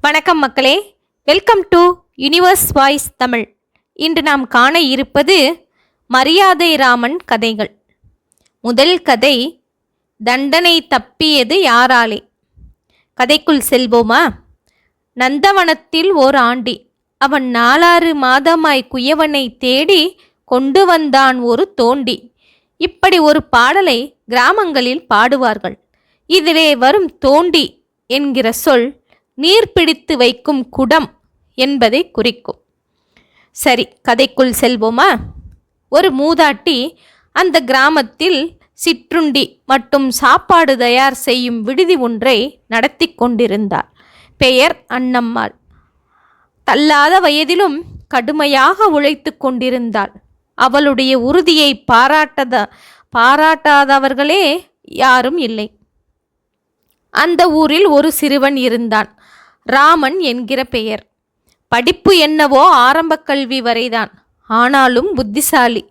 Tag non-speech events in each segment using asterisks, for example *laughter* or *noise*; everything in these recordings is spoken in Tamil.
வணக்கம் மக்களே. Welcome to universe voice Tamil இன்று நாம் காண இருப்பது மரியாதை ராமன் கதைகள். முதல் கதை தண்டனை தப்பியது யாராலே? கதைக்குள் செல்வோமா? நந்தவனத்தில் ஓர் ஆண்டி அவன் நாலாறு மாதமாய் குயவனை தேடி கொண்டு வந்தான் ஒரு தோண்டி. இப்படி ஒரு பாடலை கிராமங்களில் பாடுவார்கள். இதிலே வரும் தோண்டி என்கிற சொல் நீர் பிடித்து வைக்கும் குடம் என்பதை குறிக்கும். சரி கதைக்குள் செல்வோமா? ஒரு மூதாட்டி அந்த கிராமத்தில் சிற்றுண்டி மற்றும் சாப்பாடு தயார் செய்யும் விடுதி ஒன்றை நடத்தி கொண்டிருந்தார் பெயர் அன்னம்மாள் தள்ளாத வயதிலும் கடுமையாக உழைத்து கொண்டிருந்தாள். அவளுடைய உறுதியை பாராட்டத பாராட்டாதவர்களே யாரும் இல்லை. அந்த ஊரில் ஒரு சிறுவன் இருந்தான். ராமன் என்கிற பெயர். படிப்பு என்னவோ ஆரம்ப கல்வி வரைதான். ஆனாலும் புத்திசாலி.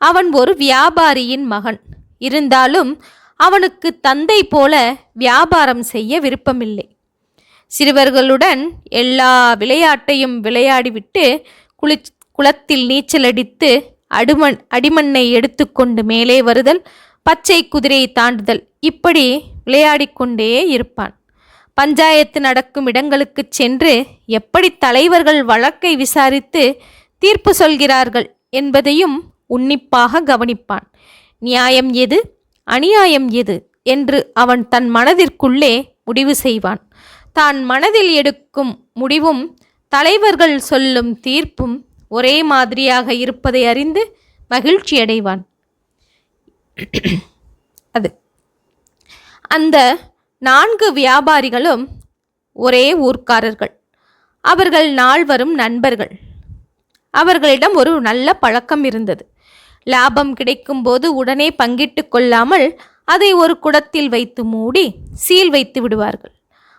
அவன் ஒரு வியாபாரியின் மகன். இருந்தாலும் அவனுக்கு தந்தை போல வியாபாரம் செய்ய விருப்பமில்லை. சிறுவர்களுடன் எல்லா விளையாட்டையும் விளையாடிவிட்டு குளி குளத்தில் நீச்சலடித்து அடுமண் அடிமண்ணை எடுத்துக்கொண்டு மேலே வருதல் பச்சை குதிரையை தாண்டுதல். இப்படி விளையாடிக்கொண்டே இருப்பான். பஞ்சாயத்து நடக்கும் இடங்களுக்கு சென்று எப்படி தலைவர்கள் வழக்கை விசாரித்து தீர்ப்பு சொல்கிறார்கள் என்பதையும் உன்னிப்பாக கவனிப்பான். நியாயம் எது? அநியாயம் எது? என்று அவன் தன் மனதிற்குள்ளே முடிவு செய்வான். தான் மனதில் எடுக்கும் முடிவும் தலைவர்கள் சொல்லும் தீர்ப்பும் ஒரே மாதிரியாக இருப்பதை அறிந்து மகிழ்ச்சியடைவான். *clears throat* அது. அந்த நான்கு வியாபாரிகளும் ஒரே ஊர்க்காரர்கள். அவர்கள் நால்வரும் நண்பர்கள். அவர்களிடம் ஒரு நல்ல பழக்கம் இருந்தது. லாபம் கிடைக்கும்போது உடனே பங்கிட்டு கொள்ளாமல் அதை ஒரு குடத்தில் வைத்து மூடி சீல் வைத்து விடுவார்கள்.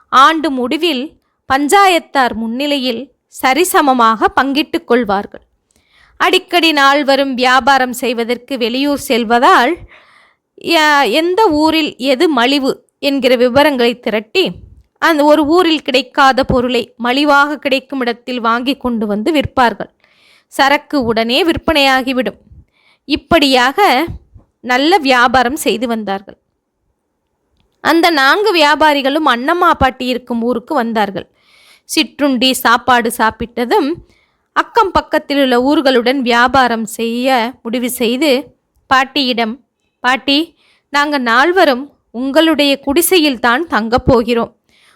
ஆண்டு முடிவில் பஞ்சாயத்தார் முன்னிலையில் சரிசமமாக பங்கிட்டு கொள்வார்கள். அடிக்கடி நாள் வரும் வியாபாரம் செய்வதற்கு வெளியூர் செல்வதால் எந்த ஊரில் எது மலிவு என்கிற விவரங்களை திரட்டி அந்த ஒரு ஊரில் கிடைக்காத பொருளை மலிவாக கிடைக்கும் இடத்தில் வாங்கி கொண்டு வந்து விற்பார்கள். சரக்கு உடனே விற்பனையாகிவிடும். இப்படியாக நல்ல வியாபாரம் செய்து வந்தார்கள். அந்த நான்கு வியாபாரிகளும் அன்னம்மா பாட்டி இருக்கும் ஊருக்கு வந்தார்கள். சிற்றுண்டி சாப்பாடு சாப்பிட்டதும் அக்கம் பக்கத்தில் உள்ள ஊர்களுடன் வியாபாரம் செய்ய முடிவு செய்து பாட்டியிடம் பாட்டி நாங்கள் நால்வரும் உங்களுடைய குடிசையில் தான் தங்கப் போகிறோம்.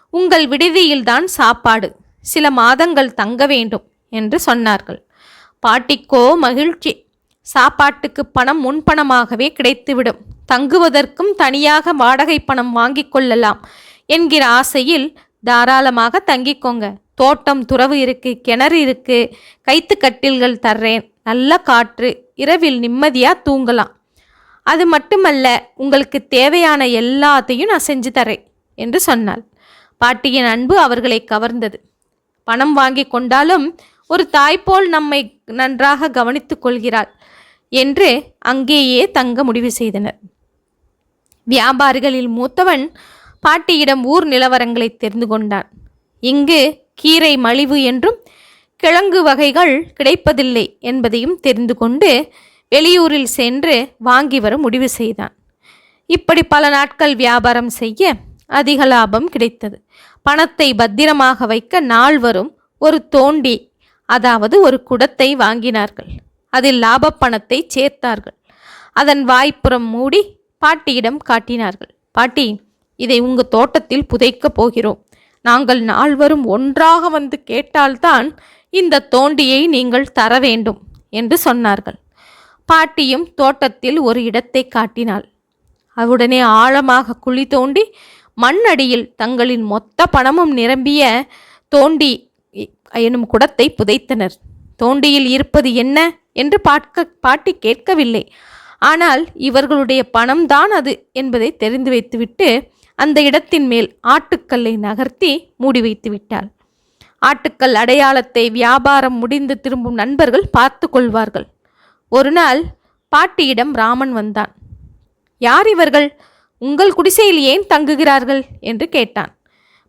உங்கள் விடுதியில்தான் சாப்பாடு. சில மாதங்கள் தங்க வேண்டும் என்று சொன்னார்கள். பாட்டிக்கோ மகிழ்ச்சி. சாப்பாட்டுக்கு பணம் முன்பணமாகவே கிடைத்துவிடும். தங்குவதற்கும் தனியாக வாடகை பணம் வாங்கிக் கொள்ளலாம் என்கிற ஆசையில் தாராளமாக தங்கிக்கோங்க. தோட்டம் துறவு இருக்கு கிணறு இருக்கு கைத்து கட்டில்கள் தர்றேன். நல்ல காற்று இரவில் நிம்மதியாக தூங்கலாம். அது மட்டுமல்ல உங்களுக்கு தேவையான எல்லாத்தையும் நான் செஞ்சு தரேன் என்று சொன்னாள். பாட்டியின் அன்பு அவர்களை கவர்ந்தது. பணம் வாங்கி கொண்டாலும் ஒரு தாய்போல் நம்மை நன்றாக கவனித்துக் கொள்கிறாள் என்று அங்கேயே தங்க முடிவு செய்தனர். வியாபாரிகளில் மூத்தவன் பாட்டியிடம் ஊர் நிலவரங்களை தெரிந்து கொண்டான். இங்கு கீரை மலிவு என்றும் கிழங்கு வகைகள் கிடைப்பதில்லை என்பதையும் தெரிந்து கொண்டு வெளியூரில் சென்று வாங்கி வர முடிவு செய்தான். இப்படி பல நாட்கள் வியாபாரம் செய்ய அதிக லாபம் கிடைத்தது. பணத்தை பத்திரமாக வைக்க நால்வரும் ஒரு தோண்டி அதாவது ஒரு குடத்தை வாங்கினார்கள். அதில் லாப பணத்தை சேர்த்தார்கள். அதன் வாய்ப்புறம் மூடி பாட்டியிடம் காட்டினார்கள். பாட்டி இதை உங்கள் தோட்டத்தில் புதைக்கப் போகிறோம். நாங்கள் நால்வரும் ஒன்றாக வந்து கேட்டால்தான் இந்த தோண்டியை நீங்கள் தர வேண்டும் என்று சொன்னார்கள். பாட்டியும் தோட்டத்தில் ஒரு இடத்தை காட்டினாள். அவுடனே ஆழமாக குழி தோண்டி மண்ணடியில் தங்களின் மொத்த பணமும் நிரம்பிய தோண்டி எனும் குடத்தை புதைத்தனர். தோண்டியில் இருப்பது என்ன என்று பார்க்க பாட்டி கேட்கவில்லை. ஆனால் இவர்களுடைய பணம்தான் அது என்பதை தெரிந்து வைத்துவிட்டு அந்த இடத்தின் மேல் ஆட்டுக்கல்லை நகர்த்தி மூடி வைத்து விட்டாள். ஆட்டுக்கல் அடையாளத்தை வியாபாரம் முடிந்து திரும்பும் நண்பர்கள் பார்த்து கொள்வார்கள். ஒரு நாள் பாட்டியிடம் ராமன் வந்தான். யார் இவர்கள்? உங்கள் குடிசையில் ஏன் தங்குகிறார்கள்? என்று கேட்டான்.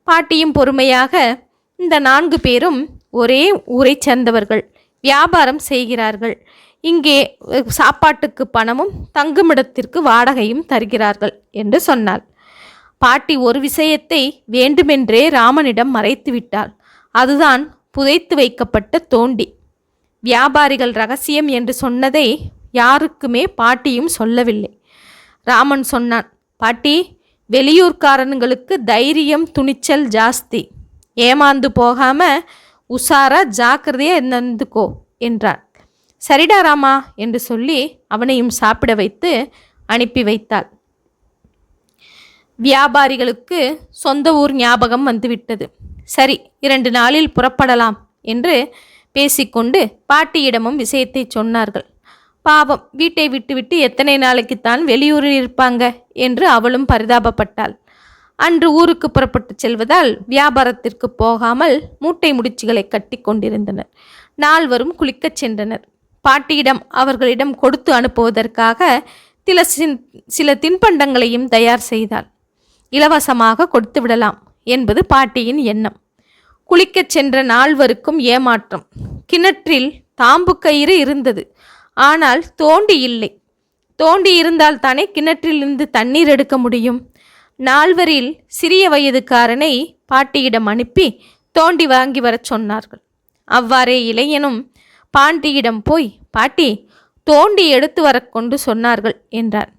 பாட்டியும் பொறுமையாக இந்த நான்கு பேரும் ஒரே ஊரைச் சேர்ந்தவர்கள். வியாபாரம் செய்கிறார்கள். இங்கே சாப்பாட்டுக்கு பணமும் தங்குமிடத்திற்கு வாடகையும் தருகிறார்கள் என்று சொன்னாள். பாட்டி ஒரு விஷயத்தை வேண்டுமென்றே ராமனிடம் மறைத்து விட்டாள் அதுதான் புதைத்து வைக்கப்பட்ட தோண்டி. வியாபாரிகள் ரகசியம் என்று சொன்னதை யாருக்குமே பாட்டியும் சொல்லவில்லை. ராமன் சொன்னான் பாட்டி வெளியூர்காரனுங்களுக்கு தைரியம் துணிச்சல் ஜாஸ்தி. ஏமாந்து போகாம உஷாரா ஜாக்கிரதையா இருந்துக்கோ என்றான் சரிடா ராமா என்று சொல்லி அவனையும் சாப்பிட வைத்து அனுப்பி வைத்தாள். வியாபாரிகளுக்கு சொந்த ஊர் ஞாபகம் வந்துவிட்டது. சரி இரண்டு நாளில் புறப்படலாம் என்று பேசிக்கொண்டு பாட்டியிடமும் விஷயத்தை சொன்னார்கள். பாவம் வீட்டை விட்டுவிட்டு எத்தனை நாளைக்குத்தான் வெளியூரில் இருப்பாங்க என்று அவளும் பரிதாபப்பட்டாள். அன்று ஊருக்கு புறப்பட்டு செல்வதால் வியாபாரத்திற்கு போகாமல் மூட்டை முடிச்சுகளை கட்டி கொண்டிருந்தனர். நால்வரும் குளிக்கச் சென்றனர். பாட்டியிடம் அவர்களிடம் கொடுத்து அனுப்புவதற்காக சில சின் சில தின்பண்டங்களையும் தயார் செய்தாள். இலவசமாக கொடுத்து விடலாம் என்பது பாட்டியின் எண்ணம். குளிக்கச் சென்ற நால்வருக்கும் ஏமாற்றம். கிணற்றில் தாம்பு கயிறு இருந்தது. ஆனால் தோண்டி இல்லை. தோண்டி இருந்தால் தானே கிணற்றிலிருந்து தண்ணீர் எடுக்க முடியும்? நால்வரில் சிறிய வயதுக்காரனை பாட்டியிடம் அனுப்பி தோண்டி வாங்கி வரச் சொன்னார்கள். அவ்வாறே இளைஞனும் பாண்டியிடம் போய் பாட்டி தோண்டி எடுத்து வரக்கொண்டு சொன்னார்கள் என்றார்.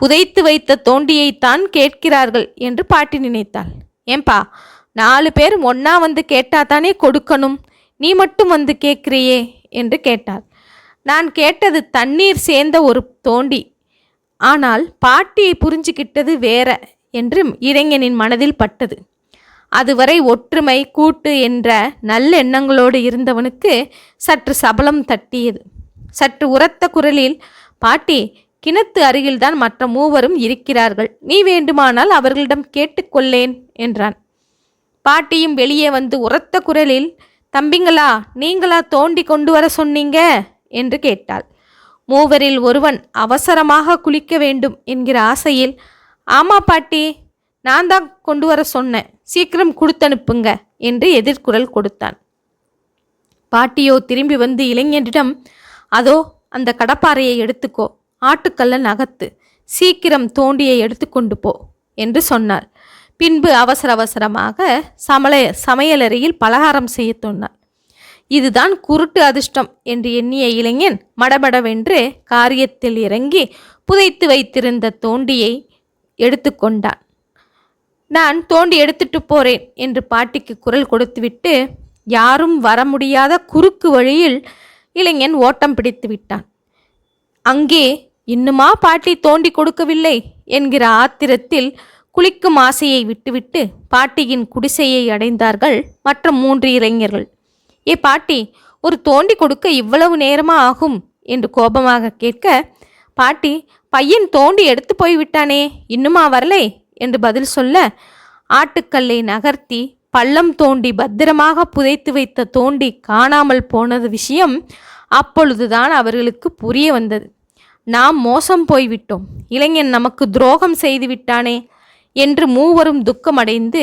புதைத்து வைத்த தோண்டியைத்தான் கேட்கிறார்கள் என்று பாட்டி நினைத்தாள். ஏன்பா நாலு பேர் ஒன்னா வந்து கேட்டா தானே கொடுக்கணும்? நீ மட்டும் வந்து கேட்கிறியே என்று கேட்டார் நான் கேட்டது தண்ணீர் சேர்ந்த ஒரு தோண்டி. ஆனால் பாட்டியை புரிஞ்சுக்கிட்டது வேற என்று இளைஞனின் மனதில் பட்டது. அதுவரை ஒற்றுமை கூட்டு என்ற நல்லெண்ணங்களோடு இருந்தவனுக்கு சற்று சபலம் தட்டியது. சற்று உரத்த குரலில் பாட்டி கிணத்து அருகில்தான் மற்ற மூவரும் இருக்கிறார்கள். நீ வேண்டுமானால் அவர்களிடம் கேட்டுக்கொள்ளேன் என்றான். பாட்டியும் வெளியே வந்து உரத்த குரலில் தம்பிங்களா நீங்களா தோண்டி கொண்டு வர சொன்னீங்க? என்று கேட்டாள். மூவரில் ஒருவன் அவசரமாக குளிக்க வேண்டும் என்கிற ஆசையில் ஆமா பாட்டி நான் தான் கொண்டு வர சொன்னேன். சீக்கிரம் கொடுத்தனுப்புங்க என்று எதிர்குரல் கொடுத்தான். பாட்டியோ திரும்பி வந்து இளைஞனிடம் அதோ அந்த கடப்பாறையை எடுத்துக்கோ. ஆட்டுக்கல்ல நகத்து சீக்கிரம் தோண்டியை எடுத்துக்கொண்டு போ என்று சொன்னார் பின்பு அவசர அவசரமாக சமல சமையலறையில் பலகாரம் செய்ய சொன்னார் இதுதான் குருட்டு அதிர்ஷ்டம் என்று எண்ணிய இளைஞன் மடமடவென்று காரியத்தில் இறங்கி புதைத்து வைத்திருந்த தோண்டியை எடுத்துக்கொண்டான் நான் தோண்டி எடுத்துட்டு போறேன் என்று பாட்டிக்கு குரல் கொடுத்துவிட்டு யாரும் வர முடியாத குறுக்கு வழியில் இளைஞன் ஓட்டம் பிடித்து விட்டான். அங்கே இன்னுமா பாட்டி தோண்டி கொடுக்கவில்லை என்கிற ஆத்திரத்தில் குளிக்கும் ஆசையை விட்டுவிட்டு பாட்டியின் குடிசையை அடைந்தார்கள் மற்ற மூன்று இளைஞர்கள். ஏ பாட்டி ஒரு தோண்டி கொடுக்க இவ்வளவு நேரமா ஆகும்? என்று கோபமாக கேட்க பாட்டி பையன் தோண்டி எடுத்து போய்விட்டானே இன்னுமா வரலை? என்று பதில் சொல்ல ஆட்டுக்கல்லை நகர்த்தி பள்ளம் தோண்டி பத்திரமாக புதைத்து வைத்த தோண்டி காணாமல் போனது விஷயம் அப்பொழுதுதான் அவர்களுக்கு புரிய வந்தது. நாம் மோசம் போய்விட்டோம். இளைஞன் நமக்கு துரோகம் செய்து விட்டானே என்று மூவரும் துக்கமடைந்து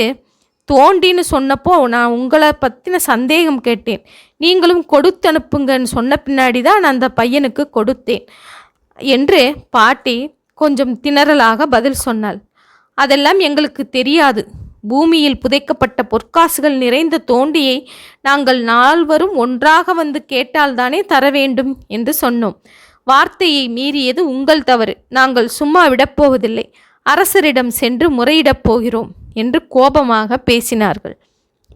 தோண்டின்னு சொன்னப்போ நான் உங்களை பற்றின சந்தேகம் கேட்டேன். நீங்களும் கொடுத்து அனுப்புங்கன்னு சொன்ன பின்னாடி தான் நான் அந்த பையனுக்கு கொடுத்தேன் என்று பாட்டி கொஞ்சம் திணறலாக பதில் சொன்னாள். அதெல்லாம் எங்களுக்கு தெரியாது. பூமியில் புதைக்கப்பட்ட பொற்காசுகள் நிறைந்த தோண்டியை நாங்கள் நால்வரும் ஒன்றாக வந்து கேட்டால்தானே தர வேண்டும் என்று சொன்னோம். வார்த்தையை மீறியது உங்கள் தவறு. நாங்கள் சும்மா விடப்போவதில்லை. அரசரிடம் சென்று முறையிடப் போகிறோம் என்று கோபமாக பேசினார்கள்.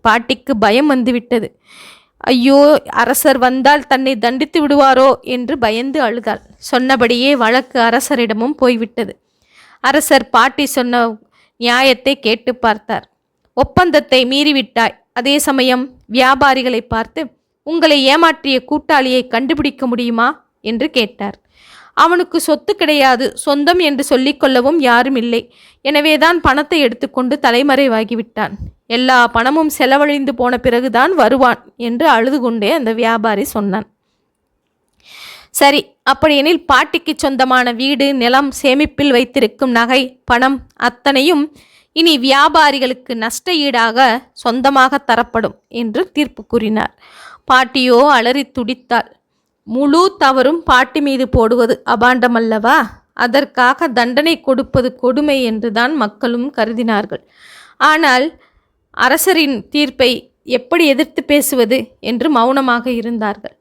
பாட்டிக்கு பயம் வந்துவிட்டது. ஐயோ அரசர் வந்தால் தன்னை தண்டித்து விடுவாரோ என்று பயந்து அழுதாள். சொன்னபடியே வழக்கு அரசரிடமும் போய்விட்டது. அரசர் பாட்டி சொன்ன நியாயத்தை கேட்டு பார்த்தார். ஒப்பந்தத்தை மீறிவிட்டாய். அதே சமயம் வியாபாரிகளை பார்த்து உங்களை ஏமாற்றிய கூட்டாளியை கண்டுபிடிக்க முடியுமா? என்று கேட்டார். அவனுக்கு சொத்து கிடையாது சொந்தம் என்று சொல்லிக்கொள்ளவும் யாரும் இல்லை. எனவேதான் பணத்தை எடுத்துக்கொண்டு தலைமறைவாகிவிட்டான். எல்லா பணமும் செலவழிந்து போன பிறகுதான் வருவான் என்று அழுது கொண்டே அந்த வியாபாரி சொன்னான். சரி அப்படியெனில் பாட்டிக்கு சொந்தமான வீடு நிலம் சேமிப்பில் வைத்திருக்கும் நகை பணம் அத்தனையும் இனி வியாபாரிகளுக்கு நஷ்ட ஈடாக சொந்தமாக தரப்படும் என்று தீர்ப்பு கூறினார். பாட்டியோ அலறி துடித்தாள். முழு தவறும் பாட்டி மீது போடுவது அபாண்டமல்லவா? அதற்காக தண்டனை கொடுப்பது கொடுமை என்றுதான் மக்களும் கருதினார்கள். ஆனால் அரசரின் தீர்ப்பை எப்படி எதிர்த்து பேசுவது என்று மௌனமாக இருந்தார்கள்.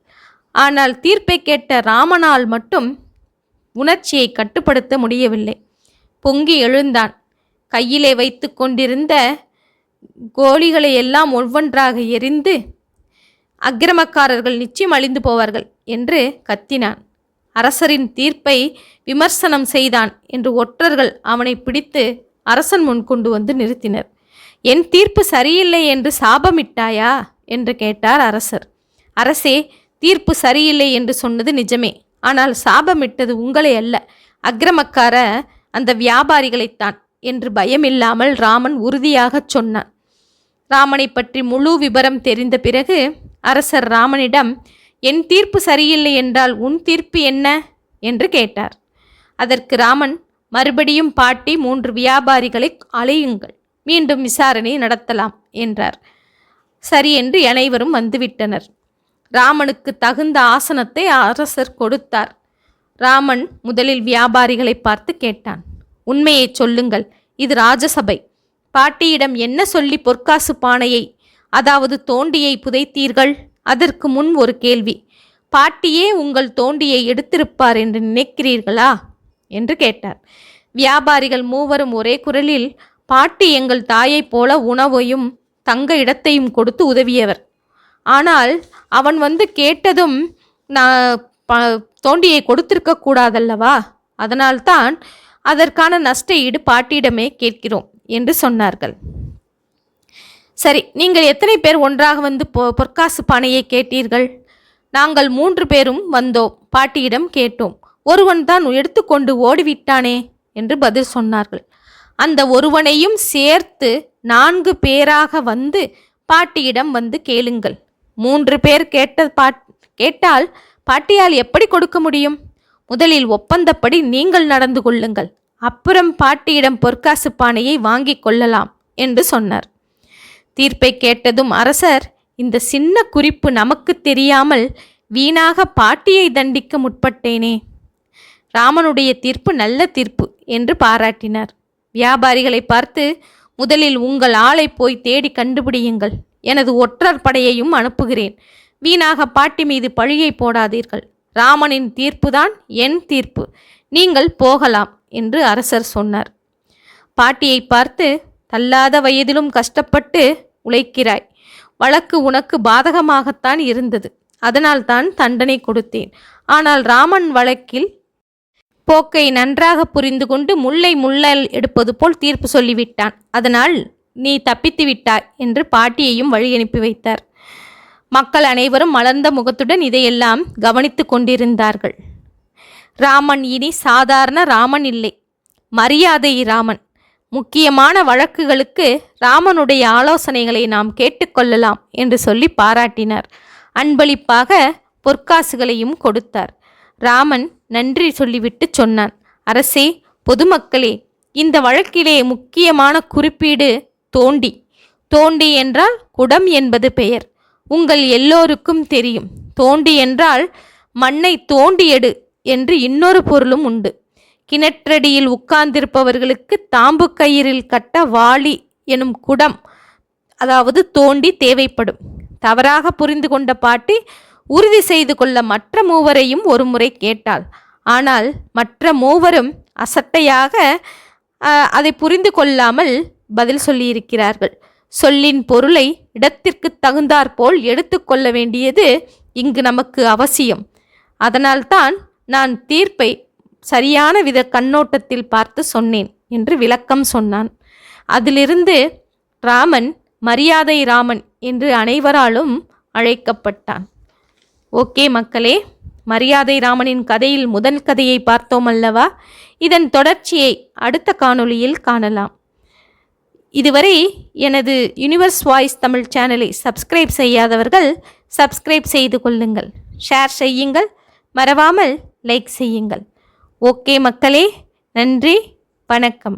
ஆனால் தீர்ப்பை கேட்ட ராமனால் மட்டும் உணர்ச்சியை கட்டுப்படுத்த முடியவில்லை. பொங்கி எழுந்தான். கையிலே வைத்து கொண்டிருந்த கோழிகளை எல்லாம் ஒவ்வொன்றாக எரிந்து அக்கிரமக்காரர்கள் நிச்சயம் அழிந்து போவார்கள் என்று கத்தினான். அரசரின் தீர்ப்பை விமர்சனம் செய்தான் என்று ஒற்றர்கள் அவனை பிடித்து அரசன் முன் கொண்டு வந்து நிறுத்தினர். என் தீர்ப்பு சரியில்லை என்று சாபமிட்டாயா? என்று கேட்டார் அரசர். அரசே தீர்ப்பு சரியில்லை என்று சொன்னது நிஜமே. ஆனால் சாபமிட்டது உங்களை அல்ல. அக்கிரமக்கார அந்த வியாபாரிகளைத்தான் என்று பயமில்லாமல் ராமன் உறுதியாகச் சொன்னான். ராமனை பற்றி முழு விபரம் தெரிந்த பிறகு அரசர் ராமனிடம் என் தீர்ப்பு சரியில்லை என்றால் உன் தீர்ப்பு என்ன என்று கேட்டார். அதற்கு ராமன் மறுபடியும் பாட்டி மூன்று வியாபாரிகளை அலையுங்கள். மீண்டும் விசாரணை நடத்தலாம் என்றார். சரி என்று அனைவரும் வந்துவிட்டனர். ராமனுக்கு தகுந்த ஆசனத்தை அரசர் கொடுத்தார். ராமன் முதலில் வியாபாரிகளை பார்த்து கேட்டான். உண்மையை சொல்லுங்கள். இது ராஜசபை. பாட்டியிடம் என்ன சொல்லி பொற்காசு பானையை அதாவது தோண்டியை புதைத்தீர்கள்? அதற்கு முன் ஒரு கேள்வி. பாட்டியே உங்கள் தோண்டியை எடுத்திருப்பார் என்று நினைக்கிறீர்களா? என்று கேட்டார். வியாபாரிகள் மூவரும் ஒரே குரலில் பாட்டி எங்கள் தாயைப் போல உணவையும் தங்க இடத்தையும் கொடுத்து உதவியவர். ஆனால் அவன் வந்து கேட்டதும் நான் ப தோண்டியை கொடுத்திருக்க கூடாதல்லவா? அதனால்தான் அதற்கான நஷ்ட ஈடு பாட்டியிடமே கேட்கிறோம் என்று சொன்னார்கள். சரி நீங்கள் எத்தனை பேர் ஒன்றாக வந்து பொ பொற்காசு பானையை கேட்டீர்கள்? நாங்கள் மூன்று பேரும் வந்தோம். பாட்டியிடம் கேட்டோம். ஒருவன் தான் எடுத்துக்கொண்டு ஓடிவிட்டானே என்று பதில் சொன்னார்கள். அந்த ஒருவனையும் சேர்த்து நான்கு பேராக வந்து பாட்டியிடம் வந்து கேளுங்கள். மூன்று பேர் கேட்ட பாட் கேட்டால் பாட்டியால் எப்படி கொடுக்க முடியும்? முதலில் ஒப்பந்தப்படி நீங்கள் நடந்து கொள்ளுங்கள். அப்புறம் பாட்டியிடம் பொற்காசு பானையை வாங்கிக் கொள்ளலாம் என்று சொன்னார். தீர்ப்பை கேட்டதும் அரசர் இந்த சின்ன குறிப்பு நமக்கு தெரியாமல் வீணாக பாட்டியை தண்டிக்க முற்பட்டேனே. ராமனுடைய தீர்ப்பு நல்ல தீர்ப்பு என்று பாராட்டினார். வியாபாரிகளை பார்த்து முதலில் உங்கள் ஆளை போய் தேடி கண்டுபிடியுங்கள். எனது ஒற்றர் படையையும் அனுப்புகிறேன். வீணாக பாட்டி மீது பழியை போடாதீர்கள். ராமனின் தீர்ப்புதான் என் தீர்ப்பு. நீங்கள் போகலாம் என்று அரசர் சொன்னார். பாட்டியை பார்த்து தள்ளாத வயதிலும் கஷ்டப்பட்டு உழைக்கிறாய். வழக்கு உனக்கு பாதகமாகத்தான் இருந்தது. அதனால்தான் தண்டனை கொடுத்தேன். ஆனால் ராமன் வழக்கில் போக்கை நன்றாக புரிந்து கொண்டு முல்லை முள்ளல் எடுப்பது போல் தீர்ப்பு சொல்லிவிட்டான். அதனால் நீ தப்பித்து விட்டாய் என்று பாட்டியையும் வழி அனுப்பி வைத்தார். மக்கள் அனைவரும் மலர்ந்த முகத்துடன் இதையெல்லாம் கவனித்து கொண்டிருந்தார்கள். ராமன் இனி சாதாரண ராமன் இல்லை. மரியாதை ராமன். முக்கியமான வழக்குகளுக்கு ராமனுடைய ஆலோசனைகளை நாம் கேட்டுக்கொள்ளலாம் என்று சொல்லி பாராட்டினார். அன்பளிப்பாக பொற்காசுகளையும் கொடுத்தார். ராமன் நன்றி சொல்லிவிட்டு சொன்னான். அரசே பொதுமக்களே இந்த வழக்கிலே முக்கியமான குறிப்பீடு தோண்டி. தோண்டி என்றால் குடம் என்பது பெயர். உங்கள் எல்லோருக்கும் தெரியும். தோண்டி என்றால் மண்ணை தோண்டி எடு என்று இன்னொரு பொருளும் உண்டு. கிணற்றடியில் உட்கார்ந்திருப்பவர்களுக்கு தாம்பு கயிறில் கட்ட வாளி எனும் குடம் அதாவது தோண்டி தேவைப்படும். தவறாக புரிந்து கொண்ட பாட்டி உறுதி செய்து கொள்ள மற்ற மூவரையும் ஒரு முறை கேட்டாள். ஆனால் மற்ற மூவரும் அசட்டையாக அதை புரிந்து கொள்ளாமல் பதில் சொல்லியிருக்கிறார்கள். சொல்லின் பொருளை இடத்திற்கு தகுந்தாற்போல் எடுத்துக்கொள்ள வேண்டியது இங்கு நமக்கு அவசியம். அதனால்தான் நான் தீர்ப்பை சரியான வித கண்ணோட்டத்தில் பார்த்து சொன்னேன் என்று விளக்கம் சொன்னான். அதிலிருந்து ராமன் மரியாதை ராமன் என்று அனைவராலும் அழைக்கப்பட்டான். ஓகே மக்களே மரியாதை ராமனின் கதையில் முதல் கதையை பார்த்தோம் அல்லவா? இதன் தொடர்ச்சியை அடுத்த காணொளியில் காணலாம். இதுவரை எனது யூனிவர்ஸ் வாய்ஸ் தமிழ் சேனலை சப்ஸ்கிரைப் செய்யாதவர்கள் சப்ஸ்கிரைப் செய்து கொள்ளுங்கள். ஷேர் செய்யுங்கள். மறவாமல் லைக் செய்யுங்கள். ஓகே மக்களே நன்றி வணக்கம்.